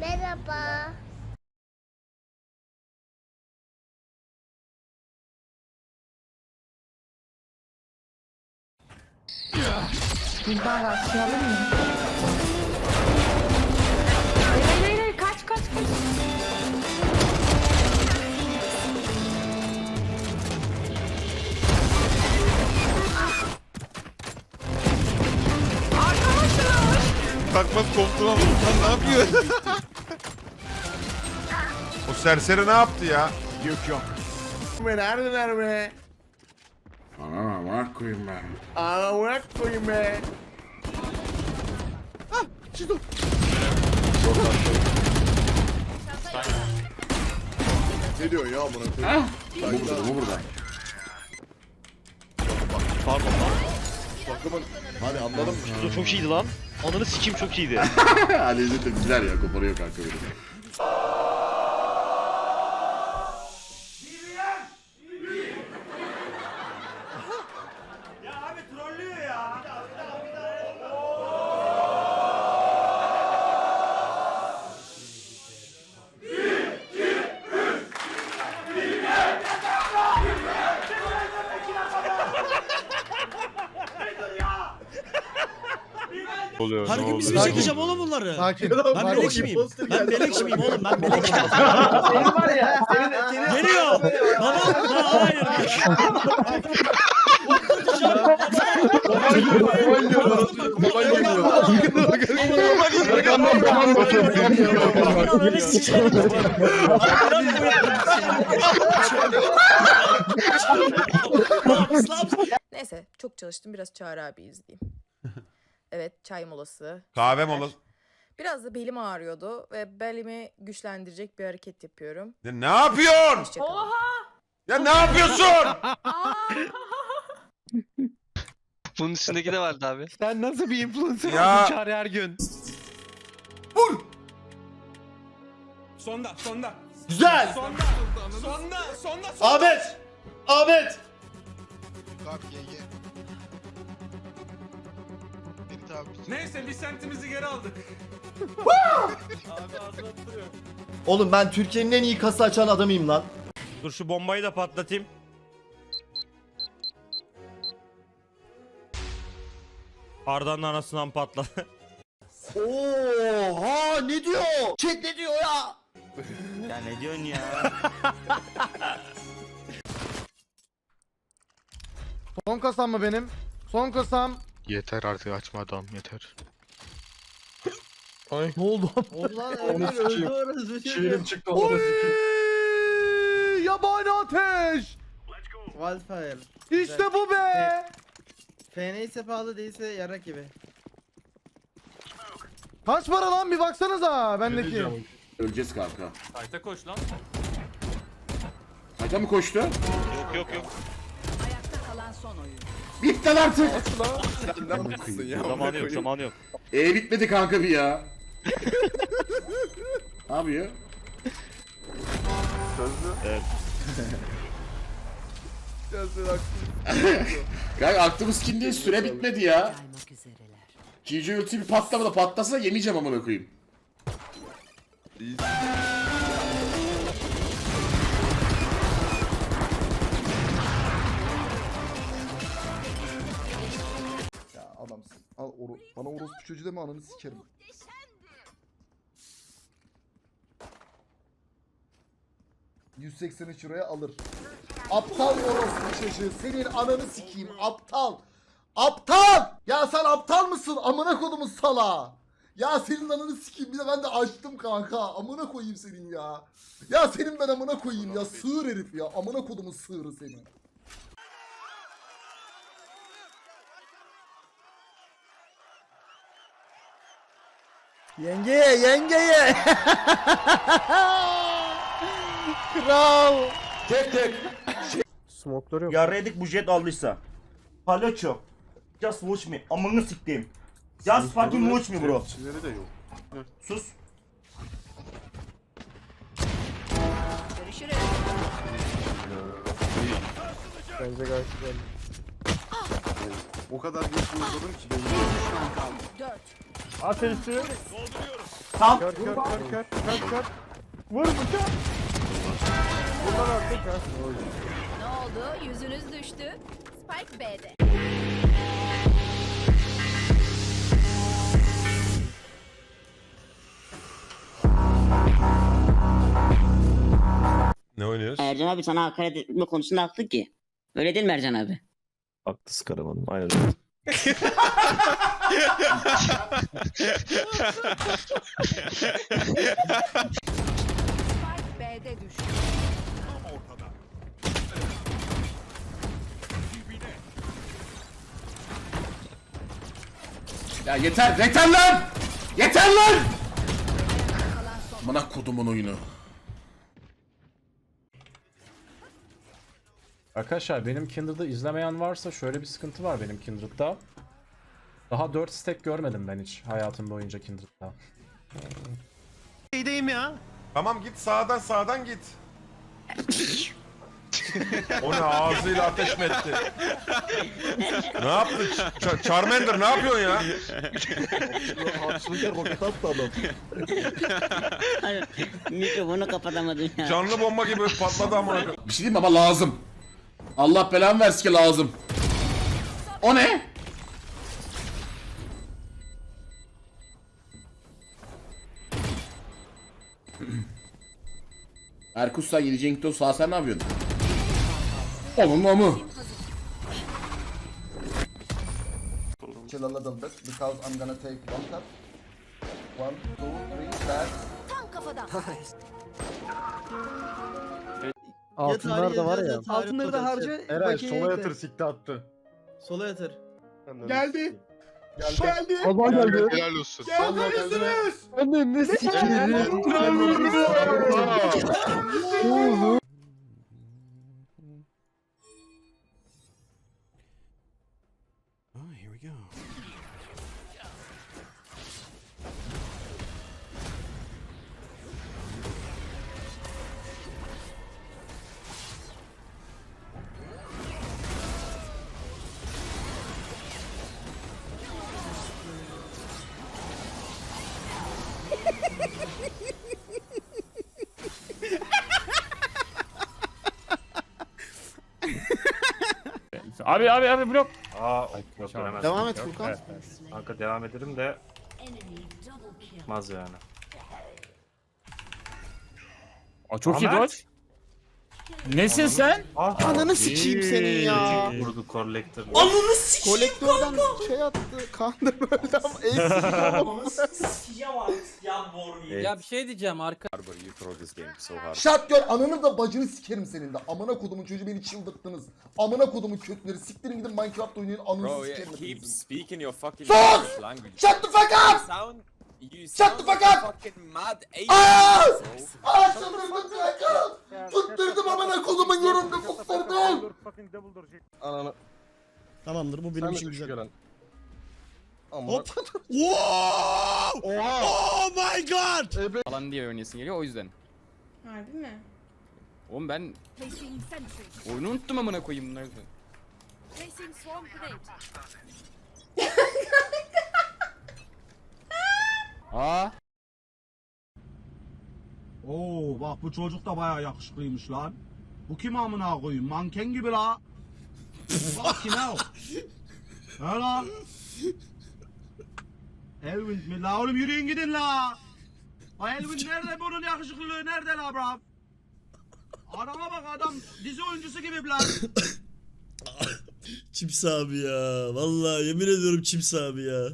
Merhaba. Bir bağ atlayalım mı? Takmaz koptum ama lan ne yapıyor? o serseri ne yaptı ya? Yok yok. Neredeler be? Ana bak koyayım ben. Aa bırak koyayım be. Ne diyor ya buna koyayım? Bu burada, bu burada. Pardon lan. Takımın... Hadi anladım. Bu çok iyiydi lan. Ananı sikeyim çok iyiydi. Ali'de de güzel ya koparıyor kanka beni. Oluyor. Her gün biz mi çekeceğim oğlum bunları? Sakin. Ben melek miyim? Ben melek miyim oğlum? Ben melek miyim? Senin var ya. Senin, senin... Geliyor. Baba, ha, hayır. Neyse çok çalıştım biraz Çağrı abi izleyeyim. Evet çay molası. Kahve molası. Biraz da belim ağrıyordu ve belimi güçlendirecek bir hareket yapıyorum. Ya ne yapıyorsun? Hoşçakalın. Ya ne yapıyorsun? Bunun üstündeki de vardı abi. Sen nasıl bir influencer Ya. oldun Çağrı her gün? Sonda, sonda. Güzel. Sonda. Sonda, sonda, sonda. Ahmet. Ahmet. Neyse bir sentimizi geri aldık. Oğlum ben Türkiye'nin en iyi kasa açan adamıyım lan. Dur şu bombayı da patlatayım. Arda'nın anasından patladı. Oha ne diyor? Chat ne diyor ya? ya ne diyorsun ya? Son kasam mı benim? Son kasam. Yeter artık açma adam yeter. Ne oldu? Oldu lan Onu sikeyim. orası. Şiirim çıktı onu Yabani ateş! Wildfire. İşte bu be! FN ise pahalı değilse yarak gibi. Kaç para lan bir baksanıza bendeki. Öleceğiz kanka. Kayta koş lan. Hayta mı koştu? Yok yok yok. Lan artık. Zamanı yok zamanı yok. E bitmedi kanka bir ya. ne yapıyor? Evet. Kanka aklımız kim diye süre bitmedi ya. GG ulti bir patlamadı patlasa yemeyeceğim amına koyayım. Ya Al oru bana orospu çocuğu deme ananı sikerim. ...183 liraya alır. Aptal orospu çocuğu. Senin ananı sikeyim. Aptal. Aptal! Ya sen aptal mısın? Amına kodumun sala. Ya senin ananı sikeyim. Bir de ben de açtım kanka. Amına koyayım senin ya. Ya senin ben amına koyayım ya. Sığır herif ya. Amına kodumun sığırı senin. Yengeye yengeye. Kral. Tek tek. Smokları yok. Yarredik bu jet aldıysa. Palaço. Just watch me. Amını siktiğim. Just fucking watch me bro. Tepsileri de yok. Sus. Görüşürüz. Bence gayet güzel. Ah! O kadar geç şey uzadım ki. 4. Ateşli. Tam. Kör kör kör kör kör kör. Vur bıçak. Bundan öldü kör. Ne oldu? Yüzünüz düştü. Spike B'de. Ne oynuyoruz? Ercan abi sana hakaret etme konusunda haklı ki. Öyle değil mi Ercan abi? Haklısın Karaman'ım. Aynen öyle. B'de düştü. Ya yeter, yeter lan! Yeter lan! Amına kodumun oyunu. Arkadaşlar benim Kindred'ı izlemeyen varsa şöyle bir sıkıntı var benim Kindred'da. Daha 4 stack görmedim ben hiç hayatım boyunca Kindred'da. Tamam git sağdan sağdan git. o ne ağzıyla ateş mi etti? ne yaptın? Ç- Charmander ne yapıyorsun ya? Hayır, mikrofonu kapatamadım ya. Canlı bomba gibi patladı amına koyayım. Bir şey diyeyim mi ama lazım. Allah belamı versin ki lazım. O ne? Erkus sen yedi Cenk sağ sen ne yapıyorsun? Onun amı. Chill a little bit because I'm gonna take one tap. One, two, three, back. Tam kafadan. Altınlar da var ya. Altınları da harca. Eray sola yatır sikti attı. Sola yatır. Geldi. Geldi. Allah geldi. Helal olsun. Geldi. Anne ne sikeyim. Abi abi abi blok. Aa, yok Devam et Furkan. Kanka devam ederim de tutmaz yani. Aa, çok iyi dodge. Nesin sen? Ananı sikeyim senin ya. Vurdu collector. Kolektörden şey attı. Kandım öldü ama Ya bir şey diyeceğim arka. Shotgun ananı da bacını sikerim senin de. Amına kodumun çocuğu beni çıldırttınız. Amına kodumun kötüleri. Siktirin gidin Minecraft oynayın ananızı sikerim. hepinizin. speaking your fucking Sus! Shut the fuck up! Sound Shut the fuck up! mad Aa! Aa çıldırdım kanka! Tutturdum amına kodumun yorumda tutturdum! Tamamdır bu benim için güzel. Hop. Oh my god. falan diye oynayasın geliyor o yüzden. Harbi mi? Oğlum ben oyunu unuttum amına koyayım bunları. Aa. Oo bak bu çocuk da bayağı yakışıklıymış lan. Bu kim amına koyayım? Manken gibi la. bak kime o? He lan. Elvin mi la oğlum yürüyün gidin la. Ha Elvin nerede bunun yakışıklılığı nerede la bro? Adama bak adam dizi oyuncusu gibi lan. Çips abi ya. Vallahi yemin ediyorum Çips abi ya.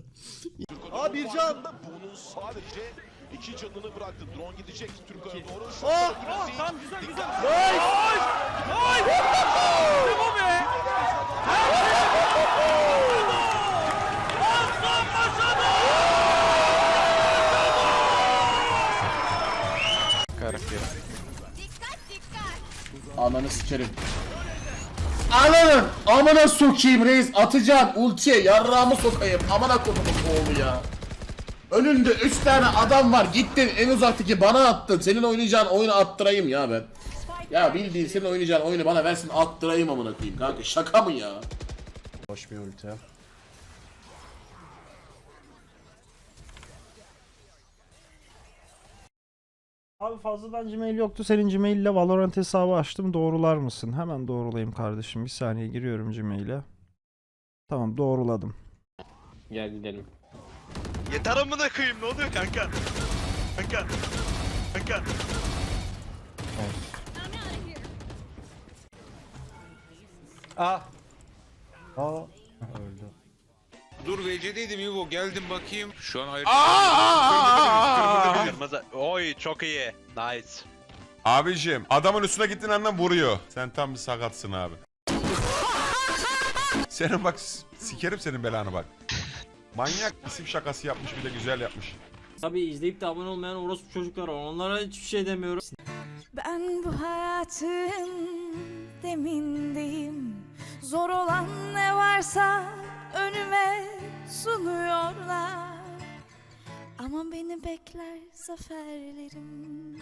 Aa bir can. Bunun sadece iki canını bıraktı. Drone gidecek Türk'a doğru. Oh, tam güzel güzel. Ananı sikerim. Ananı amına sokayım reis atacağım ultiye yarrağımı sokayım amına kodumun oğlu ya. Önünde 3 tane adam var gittin en uzaktaki bana attın senin oynayacağın oyunu attırayım ya ben. Ya bildiğin senin oynayacağın oyunu bana versin attırayım amına koyayım kanka şaka mı ya? Boş bir ulti. Abi fazladan Gmail yoktu. Senin Gmail ile Valorant hesabı açtım. Doğrular mısın? Hemen doğrulayayım kardeşim. Bir saniye giriyorum Gmail'e. Tamam doğruladım. Gel gidelim. Yeter amına koyayım ne oluyor kanka? Kanka. Kanka. Ah. Aa. Dur VC'deydim Ivo geldim bakayım. Şu an hayır. Aa! Kırmızı. Oy çok iyi. Nice. Abicim adamın üstüne gittiğin andan vuruyor. Sen tam bir sakatsın abi. Senin bak sikerim senin belanı bak. Manyak isim şakası yapmış bir de güzel yapmış. Tabii izleyip de abone olmayan orospu çocuklar var. Onlara hiçbir şey demiyorum. Ben bu hayatın demindeyim Zor olan ne varsa önüme sunuyorlar Ama beni bekler zaferlerim.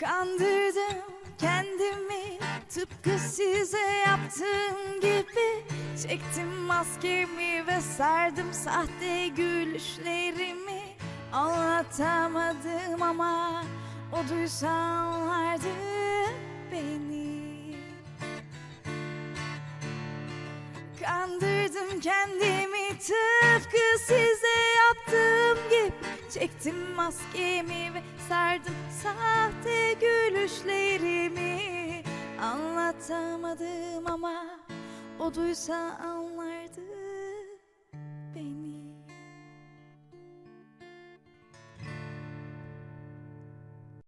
Kandırdım kendimi tıpkı size yaptığım gibi. Çektim maskemi ve sardım sahte gülüşlerimi. Anlatamadım ama o duysa Kandırdım kendimi tıpkı size yaptığım gibi. Çektim maskemi ve sardım sahte gülüşlerimi. Anlatamadım ama o duysa anlardı